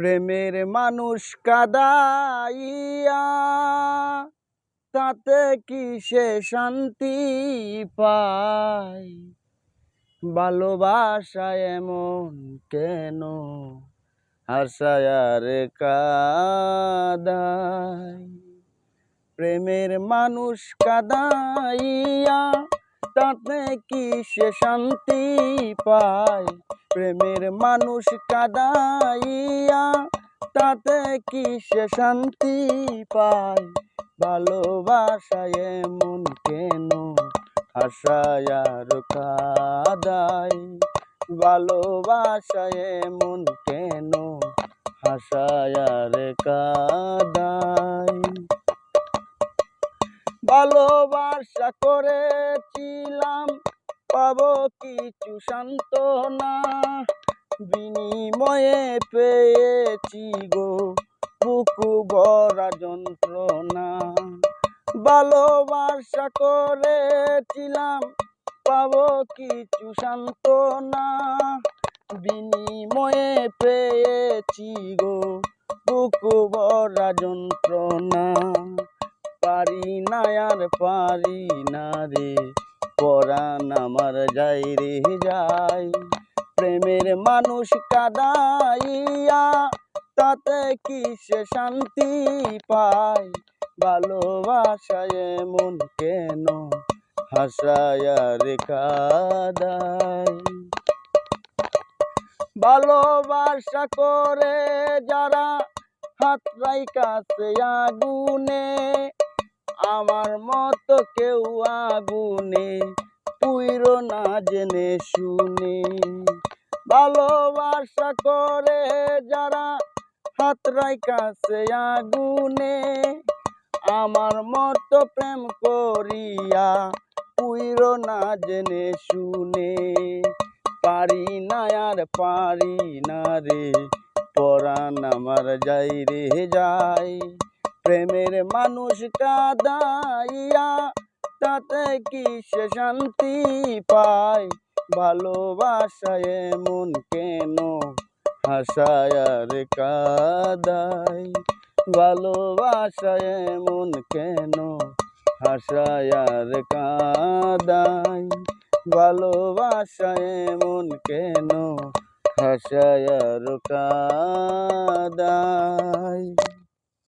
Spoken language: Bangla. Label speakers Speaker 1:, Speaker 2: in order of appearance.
Speaker 1: প্রেমের মানুষ কাদাইয়া, তাতে কি সে শান্তি পায়? ভালোবাসা এমন কেন? হাসায়ার কাদায়। প্রেমের মানুষ কাদাইয়া, তাতে কি সে শান্তি পায়? প্রেমের মানুষ কাদাইয়া তাতে কি সে শান্তি পায় ভালোবাসায় এমন কেন? হাসায়ার কাদায়। ভালোবাসায় এমন কেন? হাসায়ার কাদায়। ভালোবাসা করেছিলাম, পাবো কিছু সান্ত্বনা। বিনিময়ে পেয়েছি গো বুকু ভরা যন্ত্রণা। ভালোবাসা করেছিলাম, পাবো কিছু সান্ত্বনা। বিনিময়ে পেয়েছি গো বুকু ভরা যন্ত্রণা। পারি না আর পারি না রে, পরাণ আমার যাই রে যাই প্রেমের মানুষ কাদাইয়া, তাতে কি সে শান্তি পায়? ভালোবাসায় মন কেন হাসায়ার কাদাই ভালোবাসা করে যারা হাত রাই কাছে আগুনে, আমার মতো কেউ আগুনে পুইর না জেনে শুনে। ভালোবাসা করে যারা হাত রাই কাছে আগুনে, আমার মতো প্রেম করিয়া পুইর না জেনে শুনে, পারি না আর পারি না রে, পরাণ আমার যাই রে যাই। প্রেমের মানুষ কাদাইয়া তাতে কি সে শান্তি পায়? ভালোবাসায় মন কেন? হাসায়ার কাদাই ভালোবাসায় মন কেন? হাসায়ার কাদাই ভালোবাসায় মন কেন? হাসায়ার কাদাই